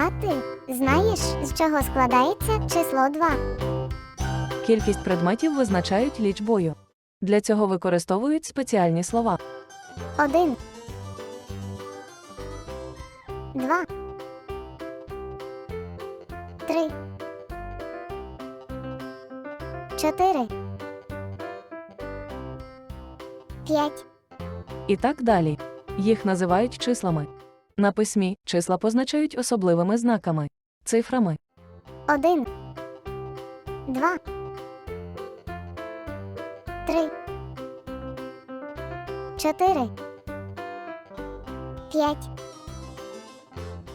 А ти знаєш, з чого складається число 2? Кількість предметів визначають лічбою. Для цього використовують спеціальні слова. 1 2 3 4 5 І так далі. Їх називають числами. На письмі числа позначають особливими знаками, цифрами. 1 2 3 4 5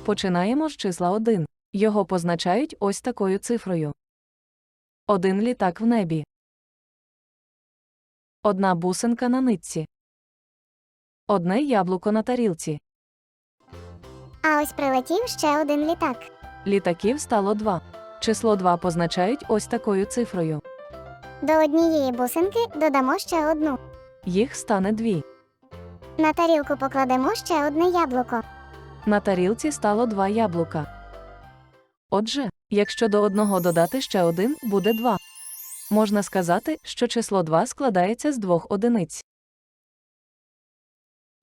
Починаємо з числа 1. Його позначають ось такою цифрою. Один літак в небі. Одна бусинка на нитці. Одне яблуко на тарілці. А ось прилетів ще один літак. Літаків стало два. Число 2 позначають ось такою цифрою. До однієї бусинки додамо ще одну. Їх стане дві. На тарілку покладемо ще одне яблуко. На тарілці стало два яблука. Отже, якщо до одного додати ще один, буде 2. Можна сказати, що число 2 складається з двох одиниць.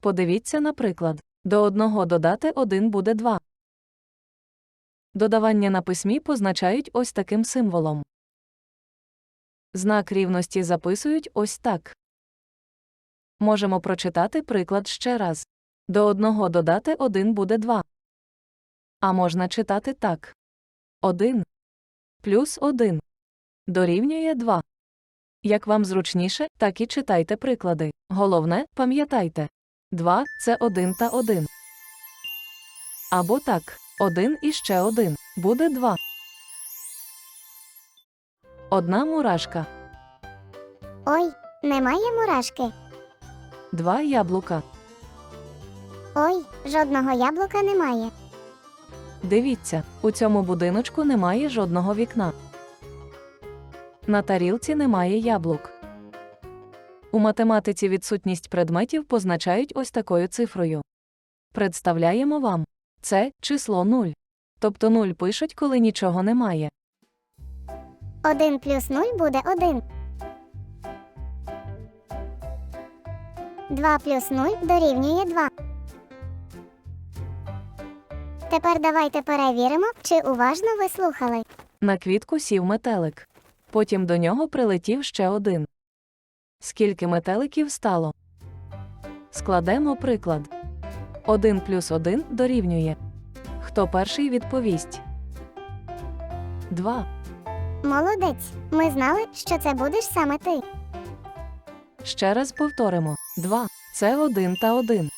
Подивіться на приклад. До одного додати 1 буде 2. Додавання на письмі позначають ось таким символом. Знак рівності записують ось так. Можемо прочитати приклад ще раз. До одного додати 1 буде 2. А можна читати так. 1 плюс 1 дорівнює 2. Як вам зручніше, так і читайте приклади. Головне, пам'ятайте. 2 – це 1 та 1. Або так. 1 і ще 1 буде 2. Одна мурашка. Ой, немає мурашки. Два яблука. Ой, жодного яблука немає. Дивіться, у цьому будиночку немає жодного вікна. На тарілці немає яблук. У математиці відсутність предметів позначають ось такою цифрою. Представляємо вам. Це число 0. Тобто 0 пишуть, коли нічого немає. 1 плюс 0 буде 1. 2 плюс 0 дорівнює 2. Тепер давайте перевіримо, чи уважно ви слухали. На квітку сів метелик. Потім до нього прилетів ще один. Скільки метеликів стало? Складемо приклад. 1 плюс 1 дорівнює. Хто перший відповість? 2. Молодець. Ми знали, що це будеш саме ти. Ще раз повторимо. 2. Це 1 та 1.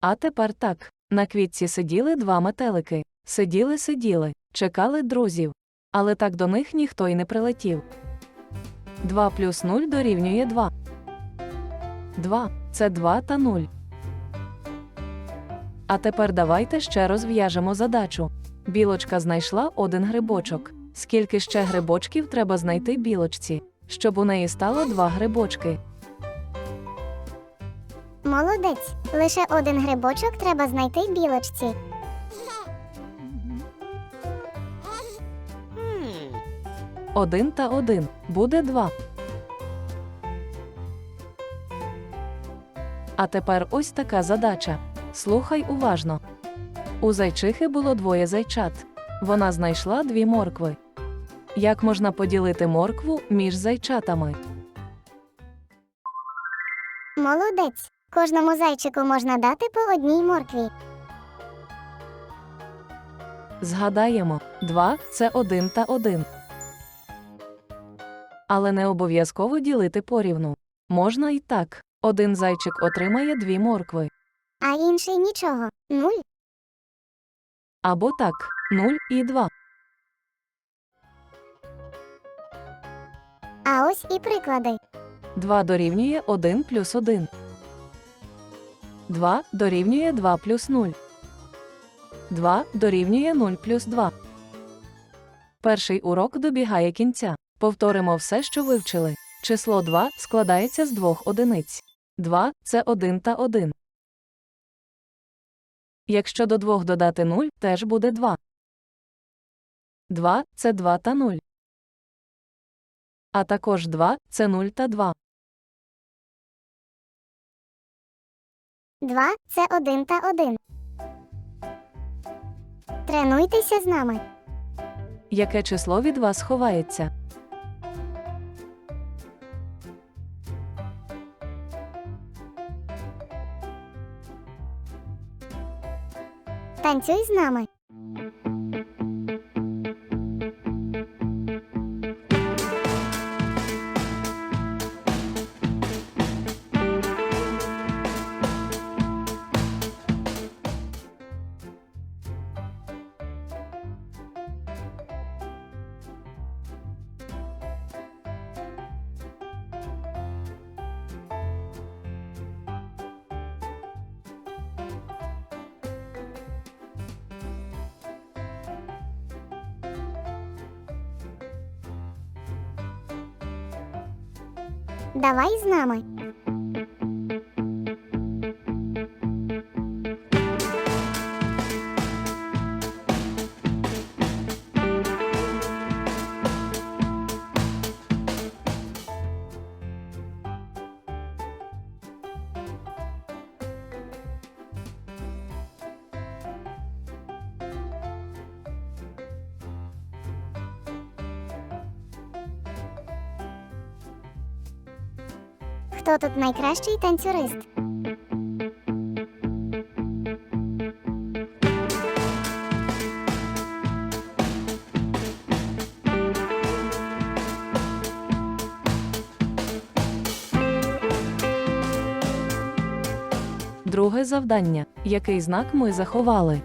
А тепер так. На квітці сиділи два метелики. Сиділи, сиділи, чекали друзів. Але так до них ніхто й не прилетів. 2 плюс 0 дорівнює 2. 2 це 2 та 0. А тепер давайте ще розв'яжемо задачу. Білочка знайшла один грибочок. Скільки ще грибочків треба знайти білочці, щоб у неї стало два грибочки? Молодець. Лише один грибочок треба знайти білочці. Один та один буде два. А тепер ось така задача. Слухай уважно. У зайчихи було двоє зайчат. Вона знайшла дві моркви. Як можна поділити моркву між зайчатами? Молодець. Кожному зайчику можна дати по одній моркві. Згадаємо, два це один та один. Але не обов'язково ділити порівну. Можна і так. Один зайчик отримає дві моркви. А інший нічого. Нуль. Або так, 0 і 2. А ось і приклади. 2 дорівнює 1 плюс 1. 2 дорівнює 2 плюс 0. 2 дорівнює 0 плюс 2. Перший урок добігає кінця. Повторимо все, що вивчили. Число 2 складається з двох одиниць. 2 – це 1 та 1. Якщо до 2 додати 0, теж буде 2. 2 – це 2 та 0. А також 2 – це 0 та 2. 2 – це 1 та 1. Тренуйтеся з нами. Яке число від вас ховається? Танцюй з нами. Давай з нами. Хто тут найкращий танцюрист? Друге завдання. Який знак ми заховали?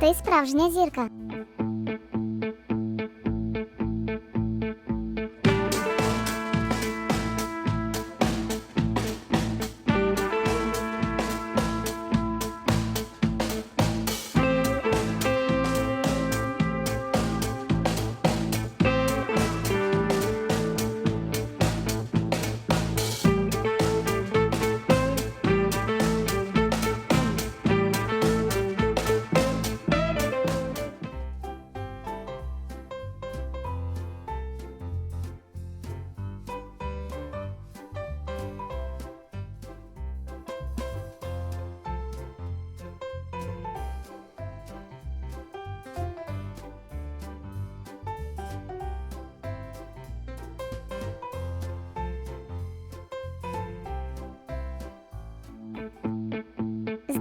Ти справжня зірка.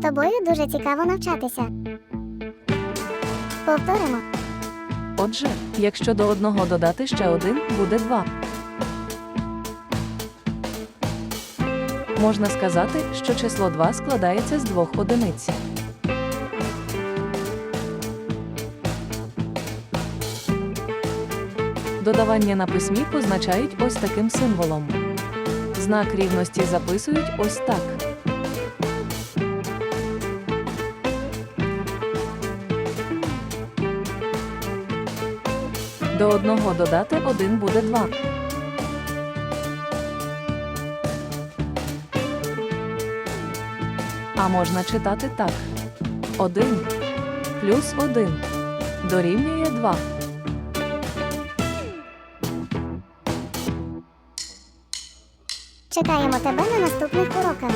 Тобою дуже цікаво навчатися. Повторимо. Отже, якщо до одного додати ще один, буде 2. Можна сказати, що число 2 складається з двох одиниць. Додавання на письмі позначають ось таким символом. Знак рівності записують ось так. До одного додати один буде 2. А можна читати так. 1 плюс 1 дорівнює 2. Чекаємо тебе на наступних уроках.